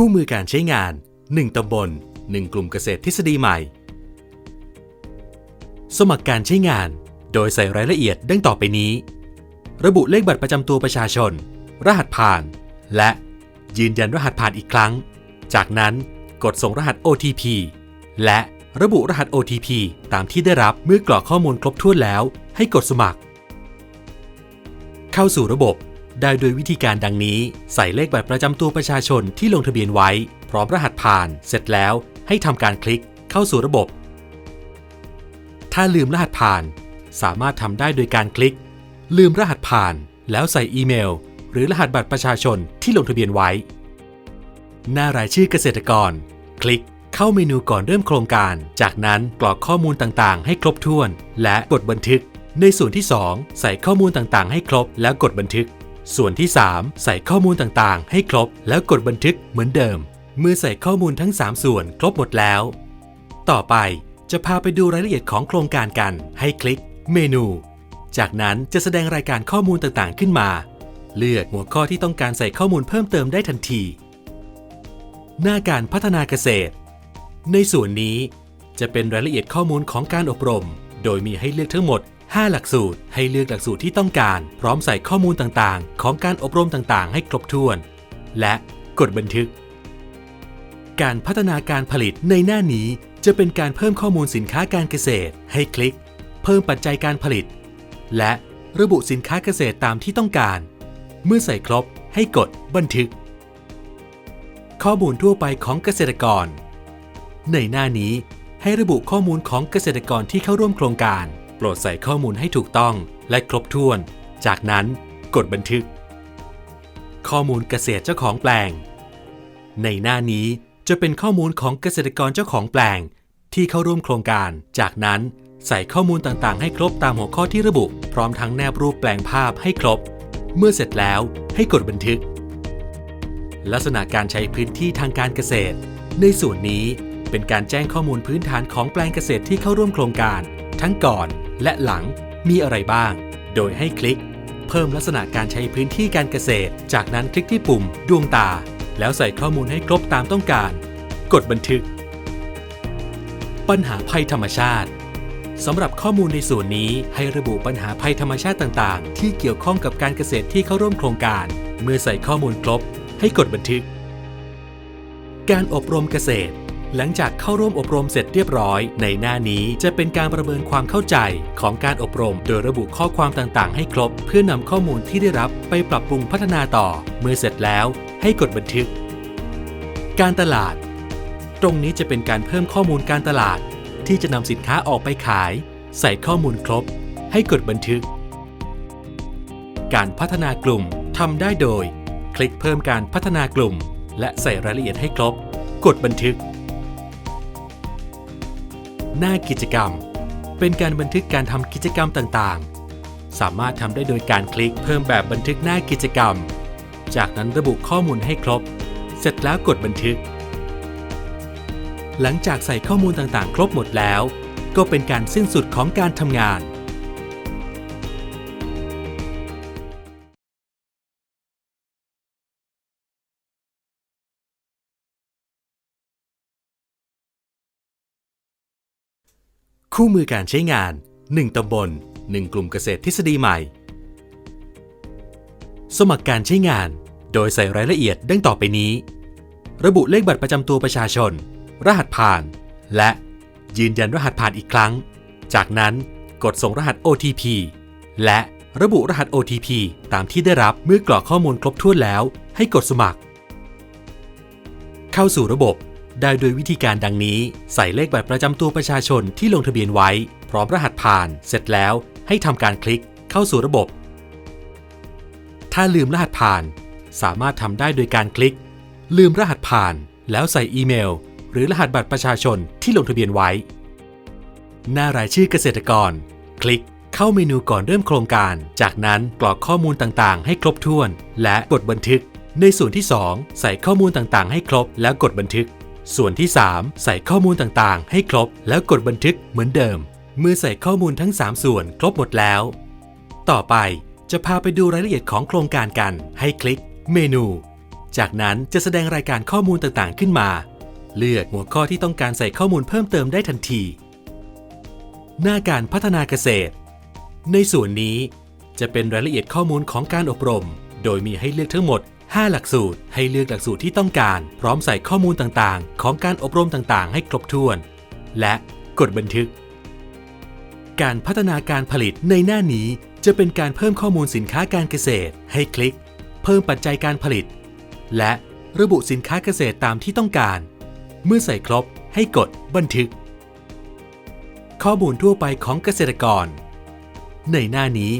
คู่มือการใช้งาน 1ตำบล 1 กลุ่มเกษตรทฤษฎีใหม่ สมัครการใช้งาน โดยใส่รายละเอียดดังต่อไปนี้ ระบุเลขบัตรประจำตัวประชาชน รหัสผ่าน และยืนยันรหัสผ่านอีกครั้ง จากนั้นกดส่งรหัส OTP และระบุรหัส OTP ตามที่ได้รับเมื่อกรอกข้อมูลครบถ้วนแล้ว ให้กดสมัคร เข้าสู่ระบบ ได้โดยวิธีการดังนี้ ใส่เลขบัตรประจำตัวประชาชนที่ลงทะเบียนไว้ พร้อมรหัสผ่าน เสร็จแล้วให้ทำการคลิกเข้าสู่ระบบ ถ้าลืมรหัสผ่าน สามารถทำได้โดยการคลิก ลืมรหัสผ่าน แล้วใส่อีเมล หรือรหัสบัตรประชาชนที่ลงทะเบียนไว้ หน้ารายชื่อเกษตรกร คลิกเข้าเมนูก่อนเริ่มโครงการ จากนั้นกรอกข้อมูลต่างๆ ให้ครบถ้วน และกดบันทึก ในส่วนที่ 2 ใส่ข้อมูลต่างๆ ให้ครบแล้วกดบันทึก ส่วนที่ 3 ใส่ข้อมูลต่างๆ ให้ครบแล้วกดบันทึกเหมือนเดิม เมื่อใส่ข้อมูลทั้ง 3 ส่วนครบหมดแล้ว ต่อไปจะพาไปดูรายละเอียดของโครงการกัน ให้คลิก เมนู จากนั้นจะแสดงรายการข้อมูลต่างๆ ขึ้นมา เลือกหัวข้อที่ต้องการใส่ข้อมูลเพิ่มเติมได้ทันที หน้าการพัฒนาเกษตร ในส่วนนี้จะเป็นรายละเอียดข้อมูลของการอบรม โดยมีให้เลือกทั้งหมด 5 หลักสูตร ให้เลือกหลักสูตรที่ต้องการ พร้อมใส่ข้อมูลต่างๆ ของการอบรมต่างๆ ให้ครบถ้วน และกดบันทึก การพัฒนาการผลิตในหน้านี้จะเป็นการเพิ่มข้อมูลสินค้าการเกษตร ให้คลิก เพิ่มปัจจัยการผลิต และระบุสินค้าเกษตรตามที่ต้องการ เมื่อใส่ครบให้กดบันทึก ข้อมูลทั่วไปของเกษตรกร ในหน้านี้ให้ระบุข้อมูลของเกษตรกรที่เข้าร่วมโครงการ โปรดใส่ข้อมูลให้ถูกต้องและครบถ้วน จากนั้นกดบันทึก ข้อมูลเกษตรเจ้าของแปลง ในหน้านี้จะเป็นข้อมูลของเกษตรกรเจ้าของแปลง ที่เข้าร่วมโครงการ จากนั้นใส่ข้อมูลต่างๆ ให้ครบตามหัวข้อที่ระบุ พร้อมทั้งแนบรูปแปลงภาพให้ครบ เมื่อเสร็จแล้วให้กดบันทึก ลักษณะการใช้พื้นที่ทางการเกษตร ในส่วนนี้เป็นการแจ้งข้อมูลพื้นฐานของแปลงเกษตรที่เข้าร่วมโครงการ ทั้งก่อน และหลังมีอะไรบ้าง โดยให้คลิก เพิ่มลักษณะการใช้พื้นที่การเกษตร จากนั้นคลิกที่ปุ่ม ดวงตา แล้วใส่ข้อมูลให้ครบตามต้องการ กดบันทึก ปัญหาภัยธรรมชาติสำหรับข้อมูลในส่วนนี้ให้ระบุปัญหาภัยธรรมชาติต่างๆ ที่เกี่ยวข้องกับการเกษตรที่เข้าร่วมโครงการ เมื่อใส่ข้อมูลครบ ให้กดบันทึก การอบรมเกษตร หลังจากเข้าร่วมอบรมเสร็จเรียบร้อย ในหน้านี้จะเป็นการประเมินความเข้าใจของการอบรม โดยระบุข้อความต่างๆ ให้ครบ เพื่อนำข้อมูลที่ได้รับไปปรับปรุงพัฒนาต่อ เมื่อเสร็จแล้วให้กดบันทึก การตลาด ตรงนี้จะเป็นการเพิ่มข้อมูลการตลาด ที่จะนำสินค้าออกไปขาย ใส่ข้อมูลครบ ให้กดบันทึก การพัฒนากลุ่มทำได้โดย คลิกเพิ่มการพัฒนากลุ่ม และใส่รายละเอียดให้ครบ กดบันทึก หน้ากิจกรรม เป็นการบันทึกการทำกิจกรรมต่างๆ สามารถทำได้โดยการคลิกเพิ่มแบบบันทึกหน้ากิจกรรม จากนั้นระบุข้อมูลให้ครบ เสร็จแล้วกดบันทึก หลังจากใส่ข้อมูลต่างๆ ครบหมดแล้ว ก็เป็นการสิ้นสุดของการทำงาน คู่มือการใช้งาน 1ตำบล 1 กลุ่มเกษตรทฤษฎีใหม่ สมัครการใช้งาน โดยใส่รายละเอียดดังต่อไปนี้ ระบุเลขบัตรประจำตัวประชาชน รหัสผ่าน และยืนยันรหัสผ่านอีกครั้ง จากนั้นกดส่งรหัส OTP และระบุรหัส OTP ตามที่ได้รับเมื่อกรอกข้อมูลครบถ้วนแล้ว ให้กดสมัคร เข้าสู่ระบบ ได้โดยวิธีการดังนี้ ใส่เลขบัตรประจำตัวประชาชนที่ลงทะเบียนไว้ พร้อมรหัสผ่าน เสร็จแล้วให้ทำการคลิกเข้าสู่ระบบ ถ้าลืมรหัสผ่าน สามารถทำได้โดยการคลิก ลืมรหัสผ่าน แล้วใส่อีเมล หรือรหัสบัตรประชาชนที่ลงทะเบียนไว้ หน้ารายชื่อเกษตรกร คลิกเข้าเมนูก่อนเริ่มโครงการ จากนั้นกรอกข้อมูลต่างๆ ให้ครบถ้วน และกดบันทึก ในส่วนที่ 2 ใส่ข้อมูลต่างๆ ให้ครบแล้วกดบันทึก ส่วนที่ 3 ใส่ข้อมูลต่างๆ ให้ครบแล้วกดบันทึกเหมือนเดิม เมื่อใส่ข้อมูลทั้ง 3 ส่วนครบหมดแล้ว ต่อไปจะพาไปดูรายละเอียดของโครงการกัน ให้คลิก เมนู จากนั้นจะแสดงรายการข้อมูลต่างๆ ขึ้นมา เลือกหัวข้อที่ต้องการใส่ข้อมูลเพิ่มเติมได้ทันที หน้าการพัฒนาเกษตร ในส่วนนี้จะเป็นรายละเอียดข้อมูลของการอบรม โดยมีให้เลือกทั้งหมด 5 หลักสูตร ให้เลือกหลักสูตรที่ต้องการ พร้อมใส่ข้อมูลต่างๆ ของการอบรมต่างๆ ให้ครบถ้วน และกดบันทึก การพัฒนาการผลิตในหน้านี้จะเป็นการเพิ่มข้อมูลสินค้าการเกษตร ให้คลิก เพิ่มปัจจัยการผลิต และระบุสินค้าเกษตรตามที่ต้องการ เมื่อใส่ครบให้กดบันทึก ข้อมูลทั่วไปของเกษตรกร ในหน้านี้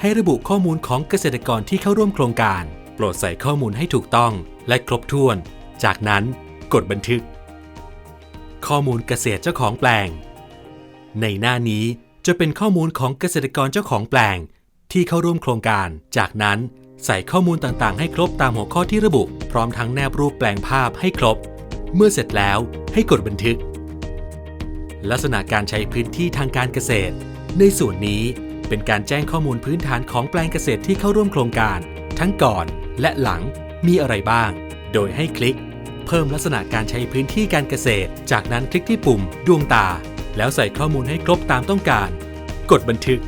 ให้ระบุข้อมูลของเกษตรกรที่เข้าร่วมโครงการ โปรดใส่ข้อมูลให้ถูกต้องและครบถ้วน จากนั้นกดบันทึก ข้อมูลเกษตรเจ้าของแปลง ในหน้านี้จะเป็นข้อมูลของเกษตรกรเจ้าของแปลง ที่เข้าร่วมโครงการ จากนั้นใส่ข้อมูลต่างๆ ให้ครบตามหัวข้อที่ระบุ พร้อมทั้งแนบรูปแปลงภาพให้ครบ เมื่อเสร็จแล้วให้กดบันทึก ลักษณะการใช้พื้นที่ทางการเกษตร ในส่วนนี้เป็นการแจ้งข้อมูลพื้นฐานของแปลงเกษตรที่เข้าร่วมโครงการ ทั้งก่อน และหลังมีอะไรบ้าง โดยให้คลิก เพิ่มลักษณะการใช้พื้นที่การเกษตร จากนั้นคลิกที่ปุ่ม ดวงตา แล้วใส่ข้อมูลให้ครบตามต้องการ กดบันทึก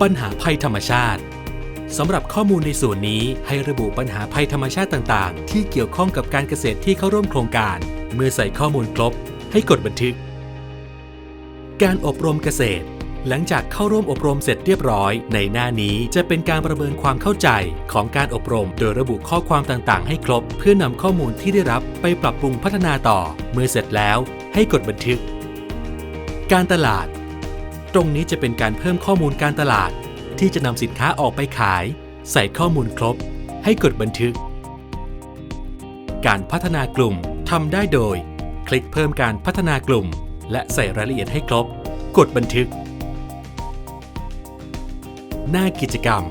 ปัญหาภัยธรรมชาติสำหรับข้อมูลในส่วนนี้ให้ระบุปัญหาภัยธรรมชาติต่างๆ ที่เกี่ยวข้องกับการเกษตรที่เข้าร่วมโครงการ เมื่อใส่ข้อมูลครบ ให้กดบันทึก การอบรมเกษตร หลังจากเข้าร่วมอบรมเสร็จเรียบร้อย ในหน้านี้จะเป็นการประเมินความเข้าใจของการอบรม โดยระบุข้อความต่างๆ ให้ครบ เพื่อนำข้อมูลที่ได้รับไปปรับปรุงพัฒนาต่อ เมื่อเสร็จแล้วให้กดบันทึก การตลาด ตรงนี้จะเป็นการเพิ่มข้อมูลการตลาด ที่จะนำสินค้าออกไปขาย ใส่ข้อมูลครบ ให้กดบันทึก การพัฒนากลุ่มทำได้โดย คลิกเพิ่มการพัฒนากลุ่ม และใส่รายละเอียดให้ครบ กดบันทึก หน้ากิจกรรม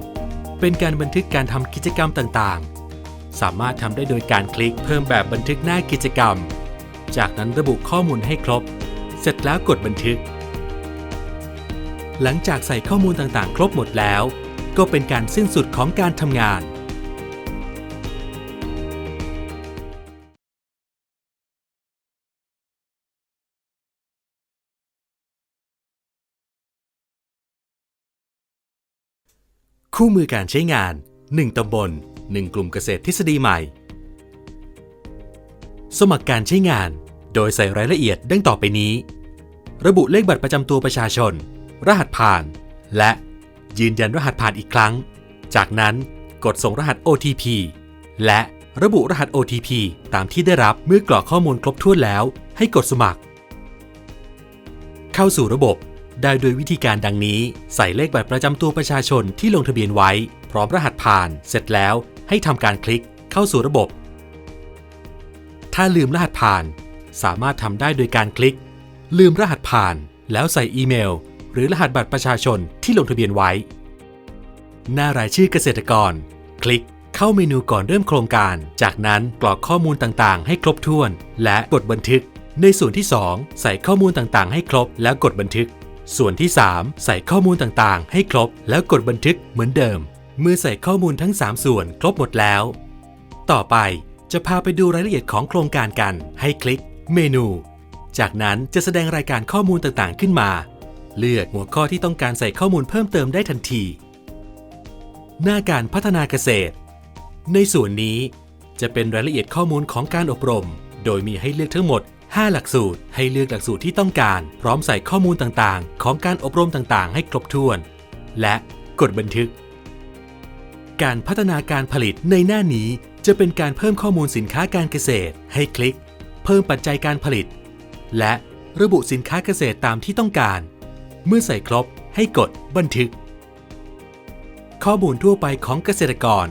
เป็นการบันทึกการทำกิจกรรมต่างๆ สามารถทำได้โดยการคลิกเพิ่มแบบบันทึกหน้ากิจกรรม จากนั้นระบุข้อมูลให้ครบ เสร็จแล้วกดบันทึก หลังจากใส่ข้อมูลต่างๆ ครบหมดแล้ว ก็เป็นการสิ้นสุดของการทำงาน คู่มือการใช้งาน 1ตำบล 1 กลุ่มเกษตรทฤษฎีใหม่ สมัครการใช้งาน โดยใส่รายละเอียดดังต่อไปนี้ ระบุเลขบัตรประจำตัวประชาชน รหัสผ่าน และยืนยันรหัสผ่านอีกครั้ง จากนั้นกดส่งรหัส OTP และระบุรหัส OTP ตามที่ได้รับเมื่อกรอกข้อมูลครบถ้วนแล้ว ให้กดสมัคร เข้าสู่ระบบ ได้โดยวิธีการดังนี้ ใส่เลขบัตรประจำตัวประชาชนที่ลงทะเบียนไว้ พร้อมรหัสผ่าน เสร็จแล้วให้ทำการคลิกเข้าสู่ระบบ ถ้าลืมรหัสผ่าน สามารถทำได้โดยการคลิก ลืมรหัสผ่าน แล้วใส่อีเมล หรือรหัสบัตรประชาชนที่ลงทะเบียนไว้ หน้ารายชื่อเกษตรกร คลิกเข้าเมนูก่อนเริ่มโครงการ จากนั้นกรอกข้อมูลต่างๆ ให้ครบถ้วน และกดบันทึก ในส่วนที่ 2 ใส่ข้อมูลต่างๆ ให้ครบแล้วกดบันทึก ส่วนที่ 3 ใส่ข้อมูลต่างๆ ให้ครบแล้วกดบันทึกเหมือนเดิม เมื่อใส่ข้อมูลทั้ง 3 ส่วนครบหมดแล้ว ต่อไปจะพาไปดูรายละเอียดของโครงการกัน ให้คลิก เมนู จากนั้นจะแสดงรายการข้อมูลต่างๆ ขึ้นมา เลือกหัวข้อที่ต้องการใส่ข้อมูลเพิ่มเติมได้ทันที หน้าการพัฒนาเกษตร ในส่วนนี้จะเป็นรายละเอียดข้อมูลของการอบรม โดยมีให้เลือกทั้งหมด 5 หลักสูตร ให้เลือกหลักสูตรที่ต้องการ พร้อมใส่ข้อมูลต่างๆ ของการอบรมต่างๆ ให้ครบถ้วน และกดบันทึก การพัฒนาการผลิตในหน้านี้จะเป็นการเพิ่มข้อมูลสินค้าการเกษตร ให้คลิก เพิ่มปัจจัยการผลิต และระบุสินค้าเกษตรตามที่ต้องการ เมื่อใส่ครบให้กดบันทึก ข้อมูลทั่วไปของเกษตรกร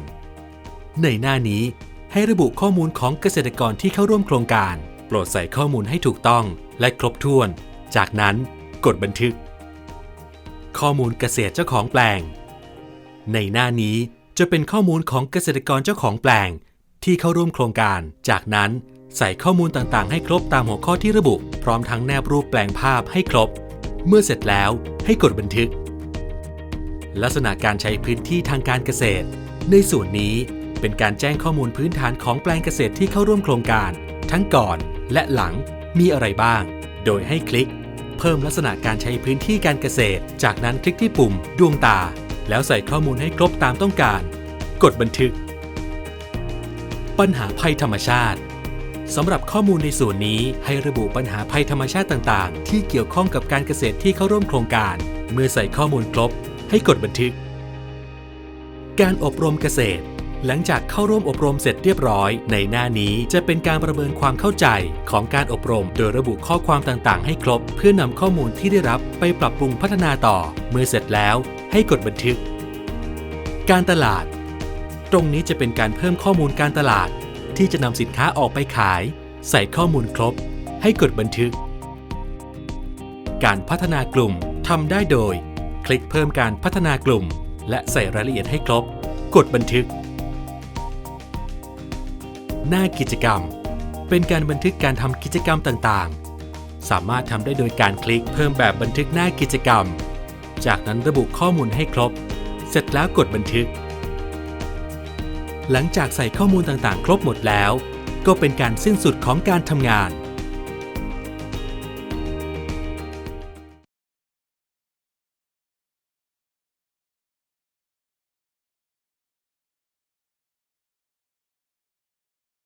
ในหน้านี้ให้ระบุข้อมูลของเกษตรกรที่เข้าร่วมโครงการ โปรดใส่ข้อมูลให้ถูกต้องและครบถ้วน จากนั้นกดบันทึก ข้อมูลเกษตรเจ้าของแปลง ในหน้านี้จะเป็นข้อมูลของเกษตรกรเจ้าของแปลง ที่เข้าร่วมโครงการ จากนั้นใส่ข้อมูลต่างๆ ให้ครบตามหัวข้อที่ระบุ พร้อมทั้งแนบรูปแปลงภาพให้ครบ เมื่อเสร็จแล้วให้กดบันทึก ลักษณะการใช้พื้นที่ทางการเกษตร ในส่วนนี้เป็นการแจ้งข้อมูลพื้นฐานของแปลงเกษตรที่เข้าร่วมโครงการ ทั้งก่อน และหลังมีอะไรบ้าง โดยให้คลิก เพิ่มลักษณะการใช้พื้นที่การเกษตร จากนั้นคลิกที่ปุ่ม ดวงตา แล้วใส่ข้อมูลให้ครบตามต้องการ กดบันทึก ปัญหาภัยธรรมชาติสำหรับข้อมูลในส่วนนี้ให้ระบุปัญหาภัยธรรมชาติต่างๆ ที่เกี่ยวข้องกับการเกษตรที่เข้าร่วมโครงการ เมื่อใส่ข้อมูลครบ ให้กดบันทึก การอบรมเกษตร หลังจากเข้าร่วมอบรมเสร็จเรียบร้อย ในหน้านี้จะเป็นการประเมินความเข้าใจของการอบรม โดยระบุข้อความต่างๆ ให้ครบ เพื่อนำข้อมูลที่ได้รับไปปรับปรุงพัฒนาต่อ เมื่อเสร็จแล้วให้กดบันทึก การตลาด ตรงนี้จะเป็นการเพิ่มข้อมูลการตลาด ที่จะนำสินค้าออกไปขาย ใส่ข้อมูลครบ ให้กดบันทึก การพัฒนากลุ่มทำได้โดย คลิกเพิ่มการพัฒนากลุ่ม และใส่รายละเอียดให้ครบ กดบันทึก หน้ากิจกรรม เป็นการบันทึกการทำกิจกรรมต่างๆ สามารถทำได้โดยการคลิกเพิ่มแบบบันทึกหน้ากิจกรรม จากนั้นระบุข้อมูลให้ครบ เสร็จแล้วกดบันทึก หลังจากใส่ข้อมูลต่างๆ ครบหมดแล้ว ก็เป็นการสิ้นสุดของการทำงาน